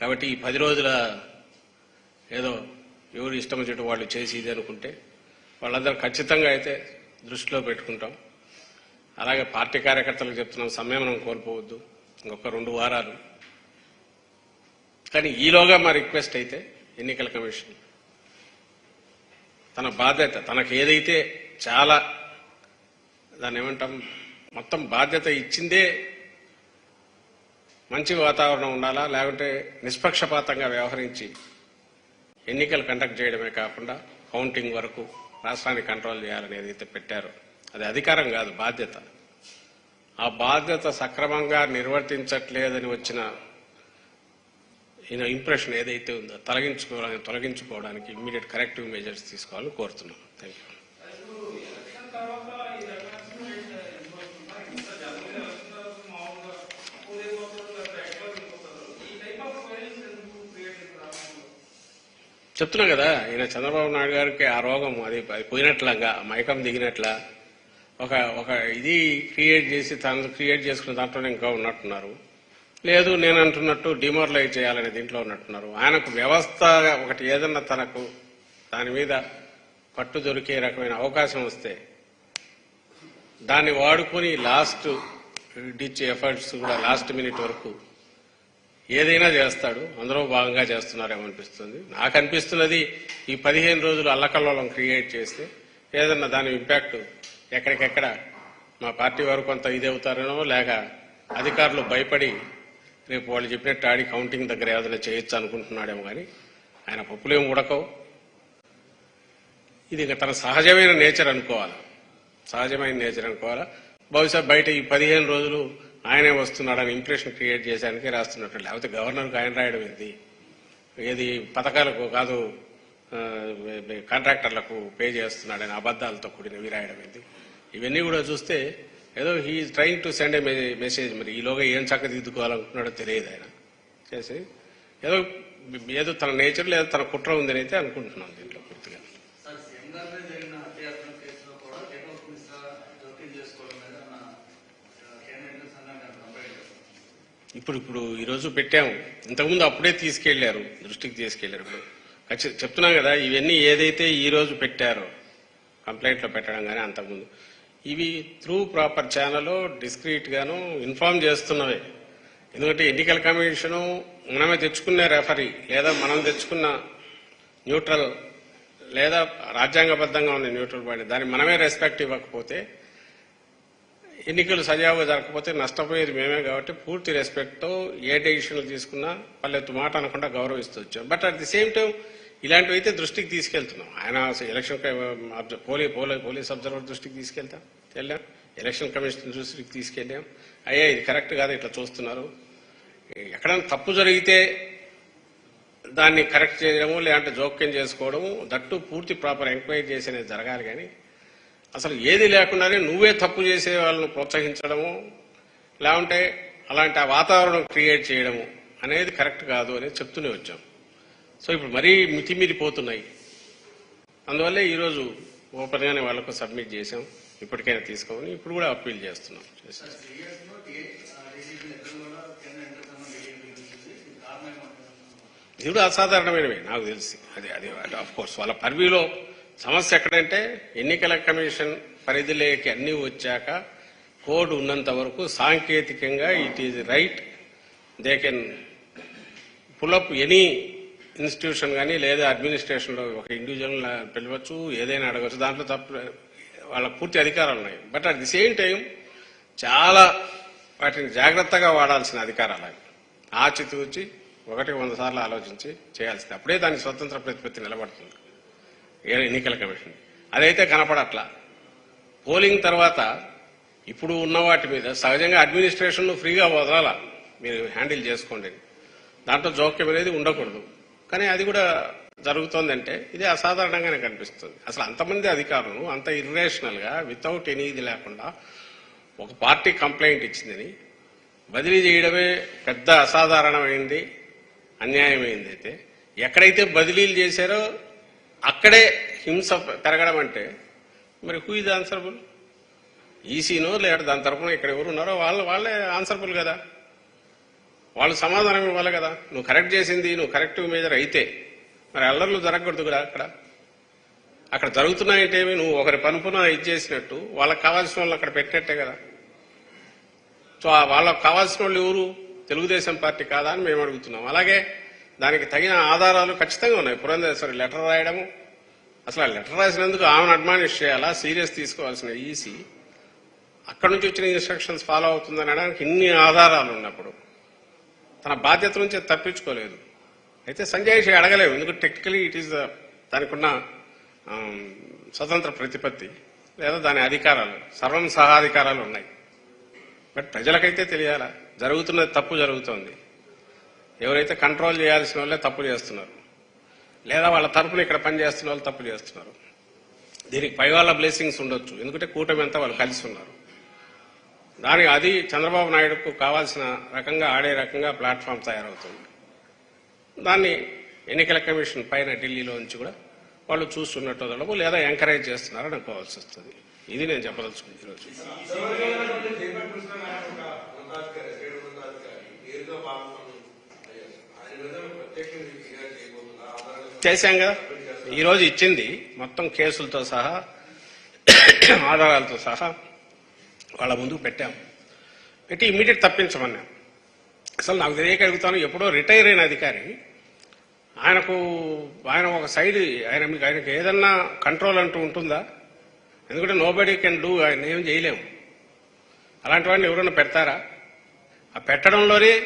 కాబట్టి ఈ పది రోజుల ఏదో ఎవరు ఇష్టం వచ్చేట వాళ్ళు చేసి ఇది అనుకుంటే వాళ్ళందరూ ఖచ్చితంగా అయితే దృష్టిలో పెట్టుకుంటాం. అలాగే పార్టీ కార్యకర్తలకు చెప్తున్నాం సంయమనం కోల్పోవద్దు. ఇంకొక రెండు వారాలు. కానీ ఈలోగా మా రిక్వెస్ట్ అయితే ఎన్నికల కమిషన్. తన బాధ్యత తనకు ఏదైతే చాలా దాన్ని ఏమంటాం మొత్తం బాధ్యత ఇచ్చిందే మంచి వాతావరణం ఉండాలా లేకుంటే నిష్పక్షపాతంగా వ్యవహరించి ఎన్నికలు కండక్ట్ చేయడమే కాకుండా కౌంటింగ్ వరకు రాష్ట్రాన్ని కంట్రోల్ చేయాలని ఏదైతే పెట్టారో. అది అధికారం కాదు బాధ్యత. ఆ బాధ్యత సక్రమంగా నిర్వర్తించట్లేదని వచ్చిన ఈయన ఇంప్రెషన్ ఏదైతే ఉందో తొలగించుకోవడానికి తొలగించుకోవడానికి ఇమ్మీడియట్ కరెక్టివ్ మెజర్స్ తీసుకోవాలని కోరుతున్నాం. థ్యాంక్ యూ చెప్తున్నా కదా ఈయన చంద్రబాబు నాయుడు గారికి ఆ రోగం అది అది పోయినట్లంగా మైకం దిగినట్లా ఒక ఒక ఇది క్రియేట్ చేసి తను క్రియేట్ చేసుకున్న దాంట్లోనే ఇంకా ఉన్నట్టున్నారు. లేదు నేను అంటున్నట్టు డిమోరలైజ్ చేయాలనే దీంట్లో ఉన్నట్టున్నారు. ఆయనకు వ్యవస్థ ఒకటి ఏదన్నా తనకు దాని మీద పట్టు దొరికే రకమైన అవకాశం వస్తే దాన్ని వాడుకొని లాస్ట్ డిచ్ ఎఫర్ట్స్ కూడా లాస్ట్ మినిట్ వరకు ఏదైనా చేస్తాడు అందరూ భాగంగా చేస్తున్నారేమో అనిపిస్తుంది నాకు అనిపిస్తున్నది ఈ పదిహేను రోజులు అల్లకల్లోలం క్రియేట్ చేస్తే ఏదన్నా దాని ఇంపాక్ట్ ఎక్కడికెక్కడ మా పార్టీ వారు కొంత ఇది అవుతారేనో లేక అధికారులు భయపడి రేపు వాళ్ళు చెప్పినట్టు ఆడి కౌంటింగ్ దగ్గర ఏదైనా చేయొచ్చు అనుకుంటున్నాడేమో కానీ ఆయన పప్పులేం ఉడకవు. ఇది ఇంకా తన సహజమైన నేచర్ అనుకోవాలి. సహజమైన నేచర్ అనుకోవాలా. బహుశా బయట ఈ పదిహేను రోజులు ఆయనే వస్తున్నాడని ఇంప్రెషన్ క్రియేట్ చేయడానికి రాస్తున్నట్టు. లేకపోతే గవర్నర్కి ఆయన రాయడం ఏంది ఏది పథకాలకు కాదు కాంట్రాక్టర్లకు పే చేస్తున్నాడని అబద్ధాలతో కూడినవి రాయడం ఏంది ఇవన్నీ కూడా చూస్తే ఏదో he trying to send a message మరి. ఈలోగా ఏం చక్కదిద్దుకోవాలనుకున్నాడో తెలియదు ఆయన. చేసి ఏదో ఏదో తన నేచర్ ఏదో తన కుట్ర ఉందని అయితే అనుకుంటున్నాను దీంట్లో పూర్తిగా సార్ సీఎం గారి మీద జరిగిన హత్యాయత్నం కేసులో కూడా దీపక్ మిశ్రా జోక్యం చేసుకోవడం మీద మన కేంద్ర ఎన్నికల సంఘాన్ని కంప్లైంట్ చేస్తారు ఇప్పుడు ఇప్పుడు ఈరోజు పెట్టాము. ఇంతకుముందు అప్పుడే తీసుకెళ్ళారు దృష్టికి తీసుకెళ్ళారు ఇప్పుడు. చెప్తున్నాం కదా ఇవన్నీ ఏదైతే ఈరోజు పెట్టారో కంప్లైంట్లో పెట్టడం కానీ అంతకుముందు. ఇవి త్రూ ప్రాపర్ ఛానల్ డిస్క్రీట్ గాను ఇన్ఫార్మ్ చేస్తున్నవే. ఎందుకంటే ఎన్నికల కమిషను మనమే తెచ్చుకునే రెఫరీ లేదా మనం తెచ్చుకున్న న్యూట్రల్ లేదా రాజ్యాంగబద్ధంగా ఉన్న న్యూట్రల్ బాడీ దాన్ని మనమే రెస్పెక్ట్ ఇవ్వకపోతే ఎన్నికలు సజావుగా జరగకపోతే నష్టపోయేది మేమే కాబట్టి పూర్తి రెస్పెక్ట్తో ఏ డెసిషన్లు తీసుకున్నా పల్లెత్తు మాట అనకుండా గౌరవిస్తూ వచ్చాం. But at the same time ఇలాంటివి అయితే దృష్టికి తీసుకెళ్తున్నాం. ఆయన ఎలక్షన్ పోలీ పోలీ పోలీస్ అబ్జర్వర్ దృష్టికి తీసుకెళ్తాం. వెళ్ళాం. ఎలక్షన్ కమిషన్ దృష్టికి తీసుకెళ్ళాం. అయ్యా ఇది కరెక్ట్ కాదు ఇట్లా చూస్తున్నారు. ఎక్కడైనా తప్పు జరిగితే దాన్ని కరెక్ట్ చేయడము లేదంటే జోక్యం చేసుకోవడము దట్టు పూర్తి ప్రాపర్ ఎంక్వైరీ చేసేది జరగాలి కానీ అసలు ఏది లేకుండానే నువ్వే తప్పు చేసే వాళ్ళని ప్రోత్సహించడము లేకుంటే అలాంటి ఆ వాతావరణం క్రియేట్ చేయడము అనేది కరెక్ట్ కాదు అనేది చెప్తూనే వచ్చాం. సో ఇప్పుడు మరీ మితిమీరిపోతున్నాయి. అందువల్లే ఈరోజు ఓపెన్గానే వాళ్ళకు సబ్మిట్ చేసాం ఇప్పటికైనా తీసుకోమని ఇప్పుడు కూడా అప్పీల్ చేస్తున్నాం. ఇప్పుడు ఇది కూడా అసాధారణమైనవి నాకు తెలిసి. అది అది ఆఫ్ కోర్స్ వాళ్ళ పర్వీలో సమస్య ఎక్కడంటే ఎన్నికల కమిషన్ పరిధిలోకి అన్ని వచ్చాక కోడ్ ఉన్నంత వరకు సాంకేతికంగా it is right. They can pull up any institution కానీ లేదా అడ్మినిస్ట్రేషన్లో ఒక ఇండివిజువల్ పిలవచ్చు ఏదైనా అడగవచ్చు. దాంట్లో తప్పు వాళ్ళ పూర్తి అధికారాలు ఉన్నాయి. But at the same time చాలా వాటిని జాగ్రత్తగా వాడాల్సిన అధికారాలు అవి. ఆచితూచి ఒకటి వంద సార్లు ఆలోచించి చేయాల్సింది. అప్పుడే దాని స్వతంత్ర ప్రతిపత్తి నిలబడుతుంది. ఎన్నికల కమిషన్. అదైతే కనపడట్లా. పోలింగ్ తర్వాత ఇప్పుడు ఉన్న వాటి మీద సహజంగా అడ్మినిస్ట్రేషన్ ఫ్రీగా వదలాల? మీరు హ్యాండిల్ చేసుకోండి. దాంట్లో జోక్యం అనేది ఉండకూడదు. కానీ అది కూడా జరుగుతోందంటే ఇది అసాధారణంగానే కనిపిస్తుంది. అసలు అంతమంది అధికారులు అంత ఇర్రేషనల్గా వితౌట్ ఎనీ ఇది లేకుండా ఒక పార్టీ కంప్లైంట్ ఇచ్చిందని బదిలీ చేయడమే పెద్ద అసాధారణమైంది అన్యాయమైంది అయితే. ఎక్కడైతే బదిలీలు చేశారో అక్కడే హింస పెరగడం అంటే మరి హూ ఇస్ ఆన్సరబుల్ ఈసీనో లేదా దాని తరఫున ఇక్కడ ఎవరు ఉన్నారో వాళ్ళు వాళ్ళే ఆన్సరబుల్ కదా. వాళ్ళు సమాధానం ఇవ్వాలి కదా. నువ్వు కరెక్ట్ చేసింది నువ్వు కరెక్టివ్ మేజర్ అయితే మరి అల్లర్లు జరగకూడదు కదా అక్కడ. అక్కడ జరుగుతున్నాయంటేమి నువ్వు ఒకరి పనుపున ఇది చేసినట్టు వాళ్ళకి కావాల్సిన వాళ్ళు అక్కడ పెట్టినట్టే కదా. సో వాళ్ళకి కావాల్సిన వాళ్ళు ఎవరు? తెలుగుదేశం పార్టీ కాదా అని మేము అడుగుతున్నాం. అలాగే దానికి తగిన ఆధారాలు ఖచ్చితంగా ఉన్నాయి. పురంధేశ్వరి లెటర్ రాయడము. అసలు ఆ లెటర్ రాసినందుకు ఆమెను అడ్మానిష్ చేయాలా? సీరియస్ తీసుకోవాల్సిన ఈసీ. అక్కడి నుంచి వచ్చిన ఇన్స్ట్రక్షన్స్ ఫాలో అవుతుందని అనడానికి ఇన్ని ఆధారాలు ఉన్నప్పుడు తన బాధ్యత నుంచి తప్పించుకోలేదు. అయితే సంజయ్ షి అడగలేము ఎందుకంటే టెక్నికలీ ఇట్ ఈస్ దానికున్న స్వతంత్ర ప్రతిపత్తి లేదా దాని అధికారాలు సర్వం సహాధికారాలు ఉన్నాయి. బట్ ప్రజలకైతే తెలియాలా? జరుగుతున్నది తప్పు జరుగుతోంది. ఎవరైతే కంట్రోల్ చేయాల్సిన వాళ్ళే తప్పు చేస్తున్నారు. లేదా వాళ్ళ తరపున ఇక్కడ పనిచేస్తున్న వాళ్ళు తప్పు చేస్తున్నారు. దీనికి పై వాళ్ళ బ్లెస్సింగ్స్ ఉండొచ్చు. ఎందుకంటే కూటమి అంతా వాళ్ళు కలిసి ఉన్నారు. దానికి అది చంద్రబాబు నాయుడుకు కావాల్సిన రకంగా ఆడే రకంగా ప్లాట్ఫామ్ తయారవుతుంది. దాన్ని ఎన్నికల కమిషన్ పైన ఢిల్లీలో నుంచి కూడా వాళ్ళు చూస్తున్నట్టు వదలము లేదా ఎంకరేజ్ చేస్తున్నారని అనుకోవాల్సి వస్తుంది. ఇది నేను చెప్పదలుచుకుంది ఈరోజు చేశాం కదా ఈరోజు ఇచ్చింది. మొత్తం కేసులతో సహా ఆధారాలతో సహా వాళ్ళ ముందుకు పెట్టాం. పెట్టి ఇమీడియట్ తప్పించమన్నాం. అసలు నాకు తెలియక అడుగుతాను ఎప్పుడో రిటైర్ అయిన అధికారి ఆయనకు ఆయన ఒక సైడ్ ఆయన మీకు ఆయనకు ఏదన్నా కంట్రోల్ అంటూ ఉంటుందా? ఎందుకంటే నో బడీ కెన్ డూ ఆయన ఏం చేయలేము. అలాంటి వాడిని ఎవరైనా పెడతారా? ఆ పెట్టడంలోనే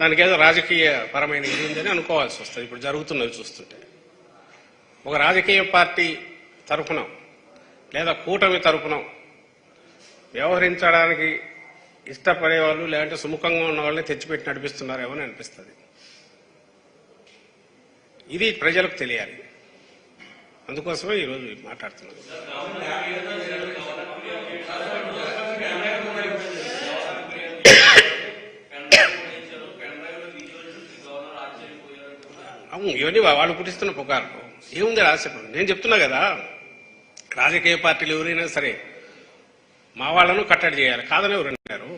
దానికి ఏదో రాజకీయ పరమైన ఇది ఉందని అనుకోవాల్సి వస్తుంది. ఇప్పుడు జరుగుతున్నది చూస్తుంటే. ఒక రాజకీయ పార్టీ తరఫున లేదా కూటమి తరఫున వ్యవహరించడానికి ఇష్టపడే వాళ్ళు లేదంటే సుముఖంగా ఉన్న వాళ్ళని తెచ్చిపెట్టి నడిపిస్తున్నారేమో అని అనిపిస్తుంది. ఇది ప్రజలకు తెలియాలి. అందుకోసమే ఈరోజు మాట్లాడుతున్నాను అవును ఇవన్నీ వాళ్ళు పుట్టిస్తున్న పుకార్లు. ఏముంది రాసేప్పుడు నేను చెప్తున్నా కదా రాజకీయ పార్టీలు ఎవరైనా సరే మా వాళ్ళను కట్టడి చేయాలి. కాదని ఎవరున్నారు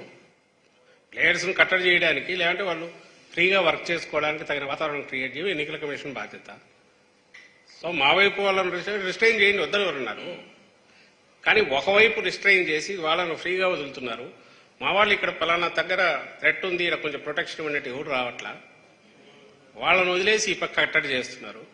ప్లేయర్స్ను కట్టడి చేయడానికి లేదంటే వాళ్ళు ఫ్రీగా వర్క్ చేసుకోవడానికి తగిన వాతావరణం క్రియేట్ చేయడం ఎన్నికల కమిషన్ బాధ్యత. సో మా వైపు వాళ్ళని రిస్ట్రైన్ చేయండి వద్దని ఎవరున్నారు కానీ ఒకవైపు రిస్ట్రైన్ చేసి వాళ్ళను ఫ్రీగా వదులుతున్నారు. మా వాళ్ళు ఇక్కడ పలానా దగ్గర థ్రెట్ ఉంది ఇక్కడ కొంచెం ప్రొటెక్షన్ ఉన్నట్టు ఎవరు రావట్లా? వాళ్ళను వదిలేసి ఈ పక్క కట్టడి చేస్తున్నారు.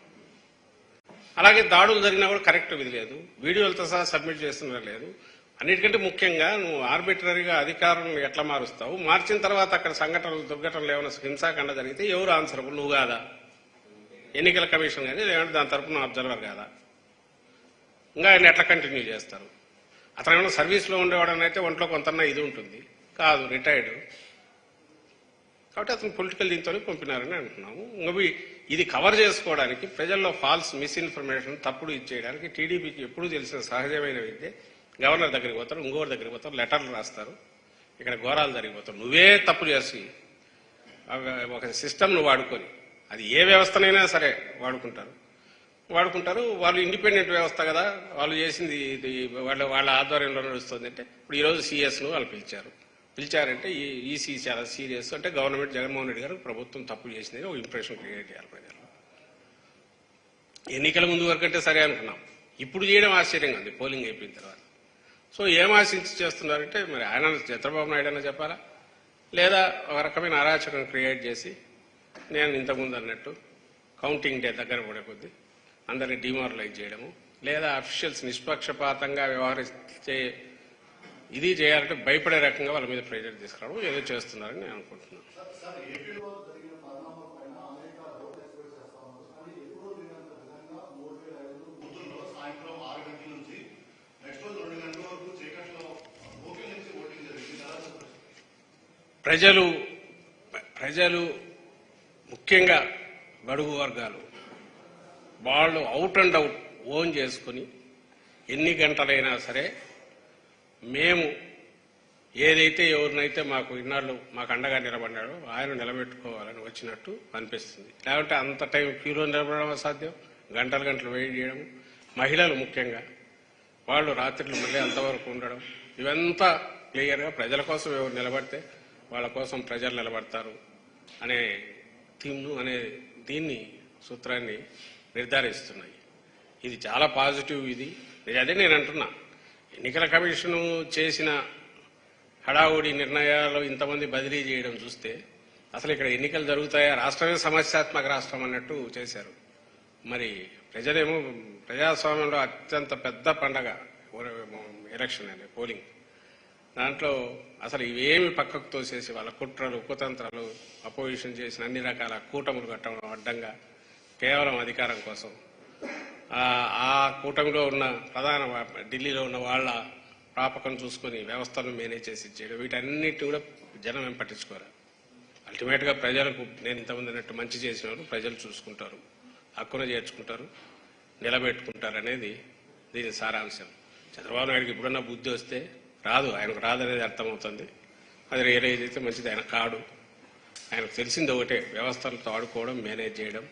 అలాగే దాడులు జరిగినా కూడా కరెక్ట్ ఇది లేదు వీడియోలతో సహా సబ్మిట్ చేస్తున్నారు లేదు. అన్నిటికంటే ముఖ్యంగా నువ్వు ఆర్బిటరీగా అధికారులను ఎట్లా మారుస్తావు? మార్చిన తర్వాత అక్కడ సంఘటనలు దుర్ఘటనలు ఏమైనా హింసాకాండ జరిగితే ఎవరు ఆన్సరబుల్? నువ్వు కాదా? ఎన్నికల కమిషన్ కానీ లేదంటే దాని తరపున అబ్జర్వర్ కాదా? ఇంకా ఆయన ఎట్లా కంటిన్యూ చేస్తారు? అతను ఏమైనా సర్వీస్లో ఉండేవాడనైతే ఒంట్లో కొంత ఇది ఉంటుంది. కాదు రిటైర్డ్ కాబట్టి అతను పొలిటికల్ దీంతోనే పంపినారని అంటున్నాము ఇంకా ఇది కవర్ చేసుకోవడానికి ప్రజల్లో ఫాల్స్ మిస్ఇన్ఫర్మేషన్ తప్పుడు ఇచ్చేయడానికి టీడీపీకి ఎప్పుడూ తెలిసిన సహజమైన విద్య గవర్నర్ దగ్గరికి పోతారు ఇంకోరి దగ్గరికి పోతారు లెటర్లు రాస్తారు. ఇక్కడ ఘోరాలు జరిగిపోతారు నువ్వే తప్పు చేసి ఒక- సిస్టమ్ను వాడుకొని అది ఏ వ్యవస్థనైనా సరే వాడుకుంటారు. వాడుకుంటారు వాళ్ళు ఇండిపెండెంట్ వ్యవస్థ కదా వాళ్ళు చేసింది ఇది వాళ్ళ వాళ్ళ ఆధ్వర్యంలో నడుస్తుంది అంటే ఇప్పుడు ఈరోజు సిఎస్ను వాళ్ళు పిలిచారు. పిలిచారంటే ఈ ఈసీ చాలా సీరియస్ అంటే గవర్నమెంట్ జగన్మోహన్ రెడ్డి గారు ప్రభుత్వం తప్పు చేసిందని ఒక ఇంప్రెషన్ క్రియేట్ చేయాలి ప్రజలు. ఎన్నికల ముందు వరకు అంటే సరే అనుకున్నాం. ఇప్పుడు చేయడం ఆశ్చర్యంగా ఉంది పోలింగ్ అయిపోయిన తర్వాత. సో ఏం ఆశించి చేస్తున్నారంటే మరి ఆయన చంద్రబాబు నాయుడు అయినా చెప్పాలా? లేదా ఒక రకమైన అరాచకం క్రియేట్ చేసి నేను ఇంతకుముందు అన్నట్టు కౌంటింగ్ డే దగ్గర పడే కొద్దీ అందరిని డిమారలైజ్ చేయడము లేదా అఫీషియల్స్ నిష్పక్షపాతంగా వ్యవహరించే ఇది చేయాలంటే భయపడే రకంగా వాళ్ళ మీద ప్రెజర్ తీసుకురావడం ఏదో చేస్తున్నారని నేను అనుకుంటున్నాను. ప్రజలు ప్రజలు ముఖ్యంగా బడుగు వర్గాలు వాళ్ళు అవుట్ అండ్ అవుట్ ఓన్ చేసుకుని ఎన్ని గంటలైనా సరే మేము ఏదైతే ఎవరినైతే మాకు ఇన్నాళ్ళు మాకు అండగా నిలబడ్డాడో ఆయన నిలబెట్టుకోవాలని వచ్చినట్టు అనిపిస్తుంది. లేకుంటే అంత టైం క్యూలో నిలబడడం అసాధ్యం? గంటలు గంటలు వెయిట్ చేయడం. మహిళలు ముఖ్యంగా. వాళ్ళు రాత్రులు మళ్ళీ అంతవరకు ఉండడం. ఇవంతా క్లియర్గా ప్రజల కోసం ఎవరు నిలబడితే వాళ్ళ కోసం ప్రజలు నిలబడతారు అనే థీమ్ను అనే దీన్ని సూత్రాన్ని నిర్ధారిస్తున్నాయి. ఇది చాలా పాజిటివ్ ఇది. ఇది అదే నేను అంటున్నా. ఎన్నికల కమిషను చేసిన హడావుడి నిర్ణయాలు ఇంతమంది బదిలీ చేయడం చూస్తే అసలు ఇక్కడ ఎన్నికలు జరుగుతాయా? రాష్ట్రమే సమస్యాత్మక రాష్ట్రం అన్నట్టు చేశారు. మరి ప్రజలేమో ప్రజాస్వామ్యంలో అత్యంత పెద్ద పండగ ఎలక్షన్ అనే పోలింగ్. దాంట్లో అసలు ఇవేమి పక్కకు తోసేసి వాళ్ళ కుట్రలు కుతంత్రాలు అపోజిషన్ చేసిన అన్ని రకాల కూటములు కట్టడం అడ్డంగా కేవలం అధికారం కోసం ఆ కూటమిలో ఉన్న ప్రధాన ఢిల్లీలో ఉన్న వాళ్ళ ప్రాపకం చూసుకొని వ్యవస్థను మేనేజ్ చేసి ఇచ్చేయడం వీటన్నిటి కూడా జనం ఏం పట్టించుకోరు? అల్టిమేట్గా ప్రజలకు నేను ఇంతకుముందు అన్నట్టు మంచి చేసిన వాళ్ళు ప్రజలు చూసుకుంటారు హక్కును చేర్చుకుంటారు నిలబెట్టుకుంటారు అనేది దీని సారాంశం. చంద్రబాబు నాయుడుకి ఇప్పుడున్న బుద్ధి వస్తే రాదు ఆయనకు రాదనేది అర్థమవుతుంది. అది రియలైజ్ అయితే మంచిది ఆయన కాడు. ఆయనకు తెలిసింది ఒకటే వ్యవస్థలతో ఆడుకోవడం మేనేజ్ చేయడం.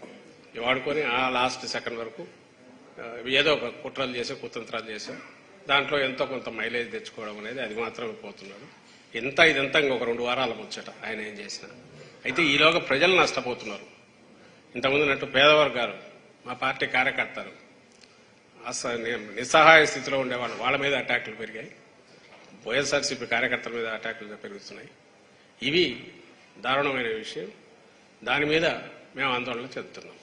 వాడుకొని ఆ లాస్ట్ సెకండ్ వరకు ఏదో ఒక కుట్రలు చేసే కుతంత్రాలు చేసే దాంట్లో ఎంతో కొంత మైలేజ్ తెచ్చుకోవడం అనేది అది మాత్రమే పోతున్నాడు ఎంత ఇదంతా ఇంకొక రెండు వారాల ముచ్చట ఆయన ఏం చేసినా. అయితే ఈలోగా ప్రజలు నష్టపోతున్నారు. ఇంతకుముందు నట్టు పేదవర్గాలు మా పార్టీ కార్యకర్తలు అసలు నిస్సహాయ స్థితిలో ఉండేవాళ్ళు వాళ్ళ మీద అటాకులు పెరిగాయి. వైఎస్ఆర్సీపీ కార్యకర్తల మీద అటాకులు పెరుగుతున్నాయి. ఇవి దారుణమైన విషయం. దాని మీద మేము ఆందోళన చెందుతున్నాం.